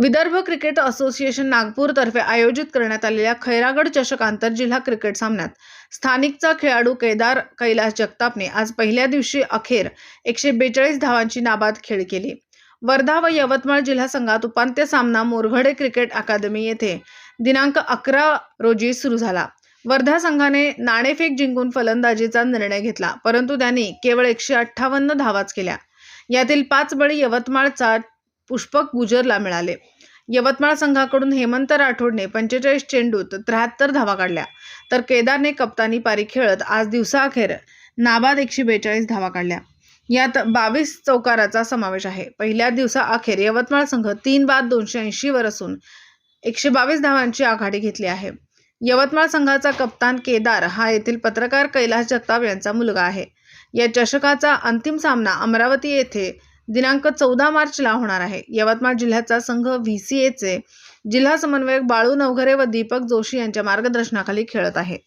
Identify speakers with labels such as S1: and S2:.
S1: Vidarbha cricket association नागपूरतर्फे आयोजित करण्यात आलेल्या खैरागड चषक आंतरजिल्हा क्रिकेट सामन्यात स्थानिकचा खेळाडू केदार कैलास जगतापने आज पहिल्या दिवशी अखेर एकशे बेचाळीस धावांची नाबाद खेळ केली. वर्धा व यवतमाळ जिल्हा संघात उपांत्य सामना मोरघडे क्रिकेट अकादमी येथे दिनांक अकरा रोजी सुरू झाला. वर्धा संघाने नाणेफेक जिंकून फलंदाजीचा निर्णय घेतला परंतु त्यांनी केवळ एकशे अठ्ठावन्न धावाच केल्या. यातील पाच बळी यवतमाळचा पुष्पक गुजरला मिळाले. यवतमाळ संघाकडून हेमंत राठोडने पंचेचाळीस चेंडूत त्र्याहत्तर धावा काढल्या. तर केदारने कप्तानी पारी खेळत आज दिवसाअखेर नाबाद एकशे बेचाळीस धावा काढल्या. यात बावीस चौकाराचा समावेश आहे. पहिल्या दिवसाअखेर यवतमाळ संघ तीन बाद दोनशे ऐंशीवर असून एकशे बावीस धावांची आघाडी घेतली आहे. यवतमाळ संघाचा कप्तान केदार हा येथील पत्रकार कैलास जगताप यांचा मुलगा आहे. या चषकाचा अंतिम सामना अमरावती येथे दिनांक चौदा मार्चला होणार आहे. यवतमाळ जिल्ह्याचा संघ व्ही सी एचे जिल्हा समन्वयक बाळू नवघरे व दीपक जोशी यांच्या मार्गदर्शनाखाली खेळत आहे.